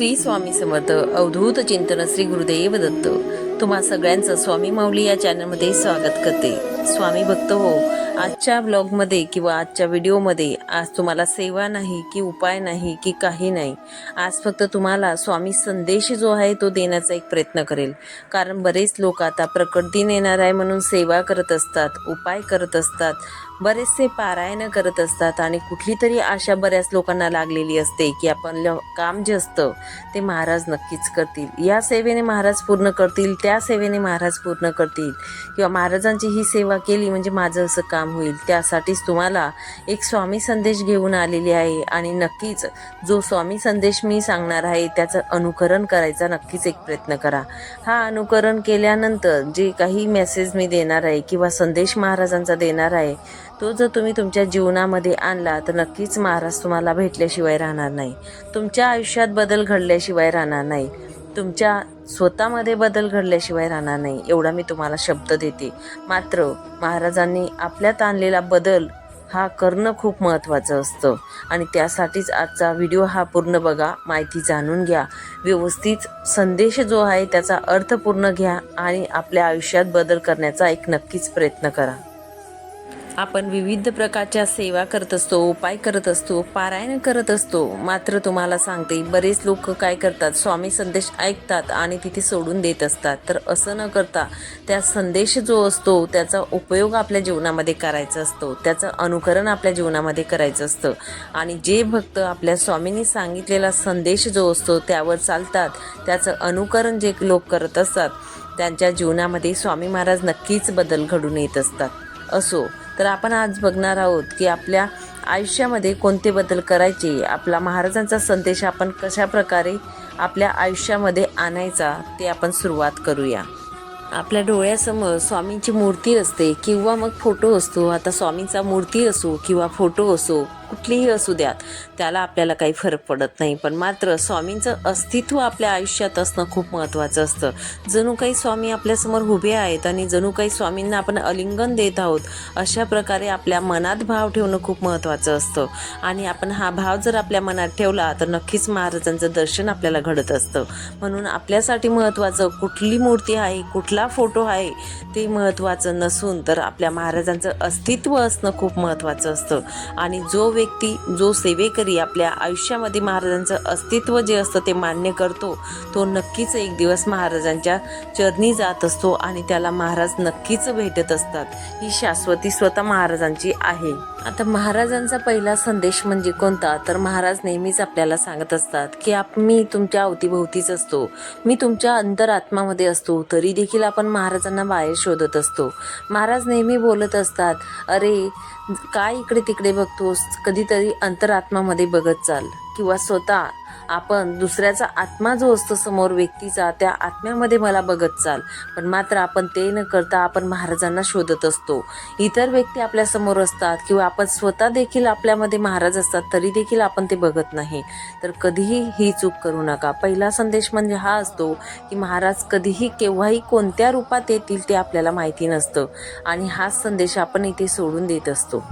श्री स्वामी समर्थ अवधूत चिंतन श्री गुरुदेव दत्त. तुम्हा सगळ्यांचं स्वामी माऊली या चॅनलमध्ये स्वागत करते. स्वामी भक्त हो आजच्या ब्लॉगमध्ये किंवा आजच्या व्हिडिओमध्ये आज तुम्हाला सेवा नाही की उपाय नाही की काही नाही. आज फक्त तुम्हाला स्वामी संदेश जो आहे तो देण्याचा एक प्रयत्न करेल. कारण बरेच लोक आता प्रकट दिन येणार आहे म्हणून सेवा करत असतात उपाय करत असतात. बरेचसे पारायण करत असतात आणि कुठली तरी आशा बऱ्याच लोकांना लागलेली असते की आपण ल- काम जे असतं ते महाराज नक्कीच करतील. या सेवेने महाराज पूर्ण करतील त्या सेवेने महाराज पूर्ण करतील. किंवा महाराजांची ही सेवा केली म्हणजे माझं असं काम होईल त्यासाठीच तुम्हाला एक स्वामी संदेश घेऊन आलेली आहे. आणि नक्कीच जो स्वामी संदेश मी सांगणार आहे त्याचं अनुकरण करायचा नक्कीच एक प्रयत्न करा. हा अनुकरण केल्यानंतर जे काही मेसेज मी देणार आहे किंवा संदेश महाराजांचा देणार आहे तो जर तुम्ही तुमच्या जीवनामध्ये आणला तर नक्कीच महाराज तुम्हाला भेटल्याशिवाय राहणार नाही. तुमच्या आयुष्यात बदल घडल्याशिवाय राहणार नाही. तुमच्या स्वतःमध्ये बदल घडल्याशिवाय राहणार नाही एवढा मी तुम्हाला शब्द देते. मात्र महाराजांनी आपल्यात आणलेला बदल हा करणं खूप महत्त्वाचं असतं. आणि त्यासाठीच आजचा व्हिडिओ हा पूर्ण बघा माहिती जाणून घ्या. व्यवस्थित संदेश जो आहे त्याचा अर्थ पूर्ण घ्या आणि आपल्या आयुष्यात बदल करण्याचा एक नक्कीच प्रयत्न करा. आपण विविध प्रकारच्या सेवा करत असतो उपाय करत असतो पारायण करत असतो. मात्र तुम्हाला सांगते बरेच लोक काय करतात स्वामी संदेश ऐकतात आणि तिथे सोडून देत असतात. तर असं न करता त्या संदेश जो असतो त्याचा उपयोग आपल्या जीवनामध्ये करायचा असतो. त्याचं अनुकरण आपल्या जीवनामध्ये करायचं असतं. आणि जे भक्त आपल्या स्वामींनी सांगितलेला संदेश जो असतो त्यावर चालतात. त्याचं अनुकरण जे लोक करत असतात त्यांच्या जीवनामध्ये स्वामी महाराज नक्कीच बदल घडून येत असतात. असो. तर आपण आज बघणार आहोत की आपल्या आयुष्यामध्ये कोणते बदल करायचे आपला महाराजांचा संदेश आपण कशा प्रकारे आपल्या आयुष्यामध्ये आणायचा ते आपण सुरुवात करूया. आपल्या डोळ्यासमोर स्वामींची मूर्ती असते किंवा मग फोटो असतो. आता स्वामींचा मूर्ती असो किंवा फोटो असो कुठलीही असू द्यात. त्याला आपल्याला काही फरक पडत नाही. पण मात्र स्वामींचं अस्तित्व आपल्या आयुष्यात असणं खूप महत्त्वाचं असतं. जणू काही स्वामी आपल्यासमोर उभे आहेत आणि जणू काही स्वामींना आपण अलिंगन देत आहोत अशा प्रकारे आपल्या मनात भाव ठेवणं खूप महत्त्वाचं असतं. आणि आपण हा भाव जर आपल्या मनात ठेवला तर नक्कीच महाराजांचं दर्शन आपल्याला घडत असतं. म्हणून आपल्यासाठी महत्त्वाचं कुठली मूर्ती आहे कुठला फोटो आहे ते महत्त्वाचं नसून तर आपल्या महाराजांचं अस्तित्व असणं खूप महत्त्वाचं असतं. आणि जो व्यक्ती जो सेवेकरी आपल्या आयुष्यामध्ये महाराजांचं अस्तित्व जे असतं ते मान्य करतो तो नक्कीच एक दिवस महाराजांच्या चरणी जात असतो आणि त्याला महाराज नक्कीच भेटत असतात. ही शाश्वती स्वतः महाराजांची आहे. आता महाराजांचा पहिला संदेश म्हणजे कोणता? तर महाराज नेहमीच आपल्याला सांगत असतात की आप मी तुमच्या अवतीभोवतीच असतो. मी तुमच्या अंतरात्मामध्ये असतो. तरी देखील आपण महाराजांना बाहेर शोधत असतो. महाराज नेहमी बोलत असतात अरे काय इकडे तिकडे बघतोस? कधीतरी अंतरात्मामध्ये बघत चाल किंवा स्वतः आपण दुसऱ्याचा आत्मा जो असतो समोर व्यक्तीचा त्या आत्म्यामध्ये मला बघत चाल. पण मात्र आपण ते न करता आपण महाराजांना शोधत असतो. इतर व्यक्ती आपल्यासमोर असतात किंवा आपण स्वतः देखील आपल्यामध्ये महाराज असतात तरी देखील आपण ते बघत नाही. तर कधीही ही चूक करू नका. पहिला संदेश म्हणजे हा असतो की महाराज कधीही केव्हाही कोणत्या रूपात येतील ते आपल्याला माहिती नसतं. आणि हाच संदेश आपण इथे सोडून देत असतो.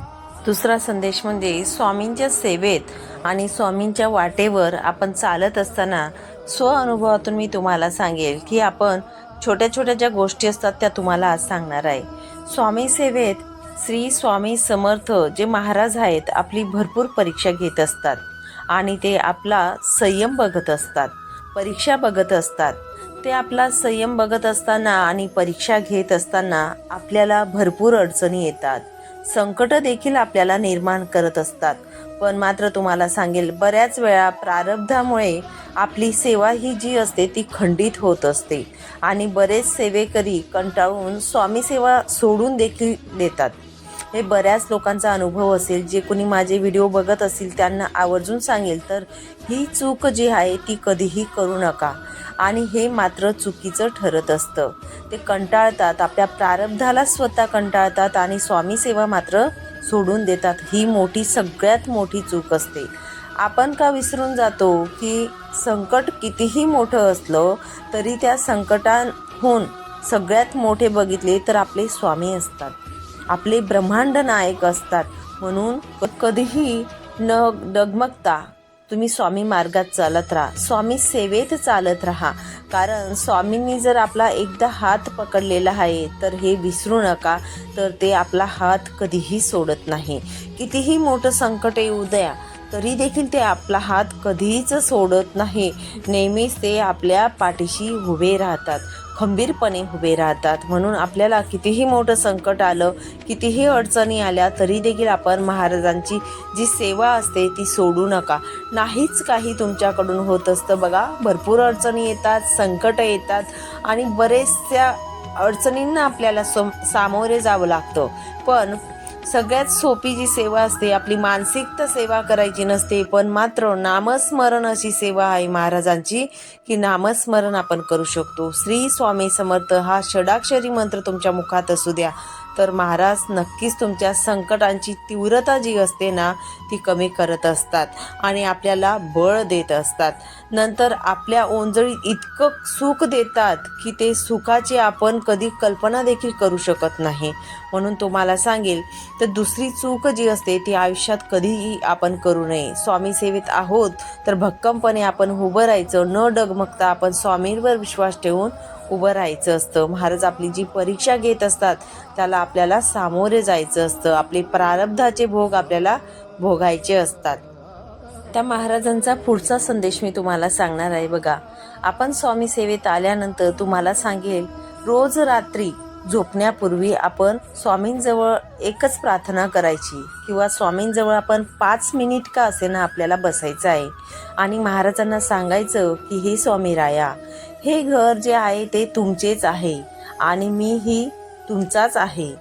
दुसरा संदेश म्हणजे स्वामींच्या सेवेत आणि स्वामींच्या वाटेवर आपण चालत असताना स्व अनुभवातून मी तुम्हाला सांगेल की आपण छोट्या छोट्या ज्या गोष्टी असतात त्या तुम्हाला आज सांगणार आहे. स्वामी सेवेत श्री स्वामी समर्थ जे महाराज आहेत आपली भरपूर परीक्षा घेत असतात आणि ते आपला संयम बघत असतात परीक्षा बघत असतात. ते आपला संयम बघत असताना आणि परीक्षा घेत असताना आपल्याला भरपूर अडचणी येतात. संकट देखील आपल्याला निर्माण करत असतात. पण मात्र तुम्हाला सांगेल बऱ्याच वेळा प्रारब्धामुळे आपली सेवा ही जी असते ती खंडित होत असते. आणि बरेच सेवेकरी कंटाळून स्वामी सेवा सोडून देखील देतात. हे बऱ्याच लोकांचा अनुभव असेल. जे कोणी माझे व्हिडिओ बघत असतील त्यांना आवर्जून सांगेल तर ही चूक जी आहे ती कधीही करू नका. आणि हे मात्र चुकीचं ठरत असतं. ते कंटाळतात. आपल्या प्रारब्धाला स्वतः कंटाळतात आणि स्वामी सेवा मात्र सोडून देतात. ही मोठी सगळ्यात मोठी चूक असते. आपण का विसरून जातो की संकट कितीही मोठं असलं तरी त्या संकटाहून सगळ्यात मोठे बघितले तर आपले स्वामी असतात. आपले ब्रह्मांड नायक असतात. म्हणून कधीही न डगमगता तुम्ही स्वामी मार्गात चालत राहा. स्वामी सेवेत चालत राहा. कारण स्वामींनी जर आपला एकदा हात पकडलेला आहे तर हे विसरू नका. तर ते आपला हात कधीही सोडत नाही. कितीही मोठं संकट येऊ द्या तरी देखील ते आपला हात कधीच सोडत नाही. नेहमीच ते आपल्या पाठीशी उभे राहतात. खंबीरपणे उभे राहतात. म्हणून आपल्याला कितीही मोठं संकट आलं कितीही अडचणी आल्या तरी देखील आपण महाराजांची जी सेवा असते ती सोडू नका. नाहीच काही तुमच्याकडून होत असतं बघा. भरपूर अडचणी येतात संकट येतात आणि बरेचशा अडचणींना आपल्याला सम सामोरे जावं लागतं. पण सगळ्यात सोपी जी सेवा असते आपली मानसिक तर सेवा करायची नसते पण मात्र नामस्मरण अशी सेवा आहे महाराजांची की नामस्मरण आपण करू शकतो. श्री स्वामी समर्थ हा षडाक्षरी मंत्र तुमच्या मुखात असू द्या. तर महाराज नक्कीच तुमच्या संकटांची तीव्रता जी असते ना ती कमी करत असतात आणि आपल्याला बळ देत असतात. नंतर आपल्या ओंजळीत इतकं सुख देतात की ते सुखाची आपण कधी कल्पना देखील करू शकत नाही. म्हणून तुम्हाला सांगेल तर दुसरी चूक जी असते ती आयुष्यात कधीही आपण करू नये. स्वामी सेवेत आहोत तर भक्कमपणे आपण उभं राहायचं न डगमगता आपण स्वामींवर विश्वास ठेवून उभं राहायचं असतं. महाराज आपली जी परीक्षा घेत असतात त्याला आपल्याला सामोरे जायचं असतं. आपले प्रारब्धाचे भोग आपल्याला भोगायचे असतात. त्या महाराजांचा पुढचा संदेश मी तुम्हाला सांगणार आहे बघा. आपण स्वामी सेवेत आल्यानंतर तुम्हाला सांगेल रोज रात्री झोपण्यापूर्वी आपण स्वामींजवळ एकच प्रार्थना करायची किंवा स्वामींजवळ आपण पाच मिनिट का असे ना आपल्याला बसायचं आहे. आणि महाराजांना सांगायचं की हे स्वामी राया हे घर जे आहे ते तुमचेच आहे आणि मीही तुमचाच आहे.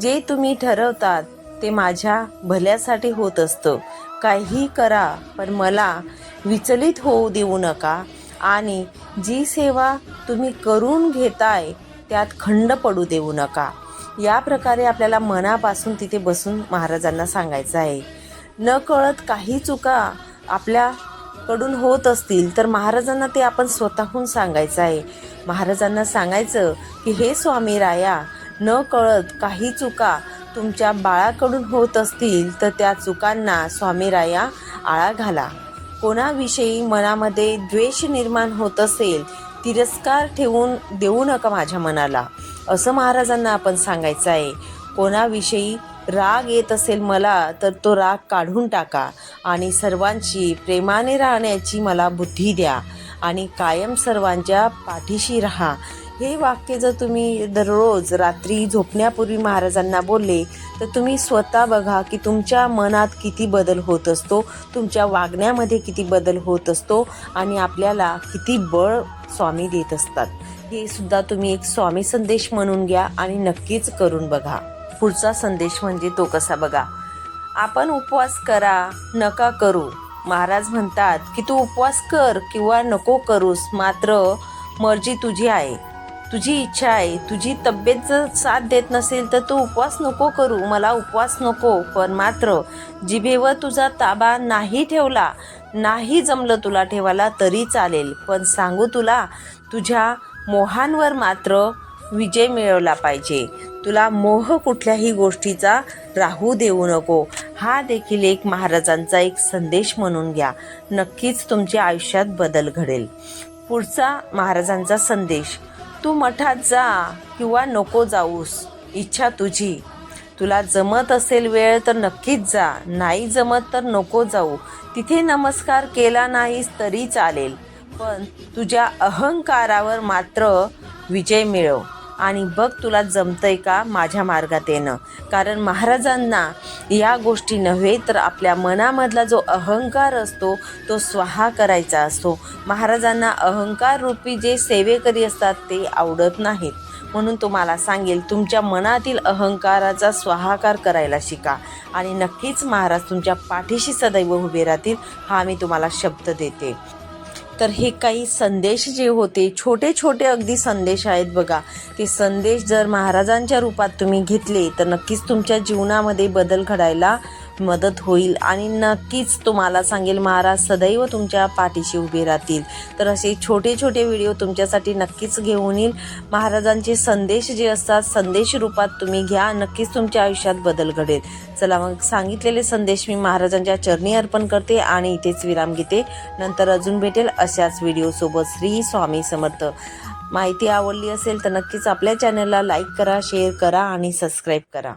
जे तुम्ही ठरवतात ते माझ्या भल्यासाठी होत असतं. काही करा पण मला विचलित होऊ देऊ नका आणि जी सेवा तुम्ही करून घेताय त्यात खंड पडू देऊ नका. या प्रकारे आपल्याला मनापासून तिथे बसून महाराजांना सांगायचं आहे. न कळत काही चुका आपल्या कडून होत असतील तर महाराजांना ते आपण स्वतःहून सांगायचं आहे. महाराजांना सांगायचं की हे स्वामी राया न कळत काही चुका तुमच्या बाळाकडून होत असतील तर त्या चुकांना स्वामी राया आळा घाला. कोणाविषयी मनामध्ये द्वेष निर्माण होत असेल तिरस्कार ठेवून देऊ नका माझ्या मनाला. असं महाराजांना आपण सांगायचं आहे. कोणाविषयी राग येत असेल मला तर तो राग काढून टाका आणि सर्वांची प्रेमाने राहण्याची मला बुद्धी द्या आणि कायम सर्वांच्या पाठीशी राहा. हे वाक्य जर तुम्ही दररोज रात्री झोपण्यापूर्वी महाराजांना बोलले तर तुम्ही स्वतः बघा की तुमच्या मनात किती बदल होत असतो तुमच्या वागण्यामध्ये किती बदल होत असतो आणि आपल्याला किती बळ स्वामी देत असतात. हे सुद्धा तुम्ही एक स्वामी संदेश म्हणून घ्या आणि नक्कीच करून बघा. पुढचा संदेश म्हणजे तो कसा बघा. आपण उपवास करा नका करू. महाराज म्हणतात की तू उपवास कर किंवा नको करूस मात्र मर्जी तुझी आहे. तुझी इच्छा आहे तुझी तब्येत जर साथ देत नसेल तर तू उपवास नको करू. मला उपवास नको पण मात्र जिभेवर तुझा ताबा नाही ठेवला नाही जमलं तुला ठेवायला तरी चालेल. पण सांगू तुला तुझ्या मोहांवर मात्र विजय मिळवला पाहिजे. तुला मोह कुठल्याही गोष्टीचा राहू देऊ नको. हा देखील एक महाराजांचा एक संदेश म्हणून घ्या. नक्कीच तुमच्या आयुष्यात बदल घडेल. पुढचा महाराजांचा संदेश तू मठात जा किंवा नको जाऊस. इच्छा तुझी. तुला जमत असेल वेळ तर नक्कीच जा. नाही जमत तर नको जाऊ. तिथे नमस्कार केला नाहीस तरी चालेल. पण तुझ्या अहंकारावर मात्र विजय मिळव. आणि बघ तुला जमतंय का माझ्या मार्गात येणं. कारण महाराजांना या गोष्टी नव्हे तर आपल्या मनामधला जो अहंकार असतो तो स्वाहा करायचा असतो. महाराजांना अहंकार रूपी जे सेवेकरी असतात ते आवडत नाहीत. म्हणून तुम्हाला सांगेल तुमच्या मनातील अहंकाराचा स्वाहाकार करायला शिका. आणि नक्कीच महाराज तुमच्या पाठीशी सदैव उभे राहतील हा मी तुम्हाला शब्द देते. तर हे काही संदेश जे होते छोटे छोटे अगदी संदेश आहेत बघा. ते संदेश जर महाराजांच्या रूपात तुम्ही घेतले तर नक्कीच तुमच्या जीवनामध्ये बदल घडायला मदत होईल आणि नक्कीच तुम्हाला सांगेल महाराज सदैव तुमच्या पाठीशी उभे राहतील. तर असे छोटे छोटे व्हिडिओ तुमच्यासाठी नक्कीच घेऊन येईल. महाराजांचे संदेश जे असतात संदेश रूपात तुम्ही घ्या नक्कीच तुमच्या आयुष्यात बदल घडेल. चला मग सांगितलेले संदेश मी महाराजांच्या चरणी अर्पण करते आणि इथेच विराम घेते. नंतर अजून भेटेल अशाच व्हिडिओसोबत श्री स्वामी समर्थ. माहिती आवडली असेल तर नक्कीच आपल्या चॅनलला लाईक करा शेअर करा आणि सबस्क्राईब करा.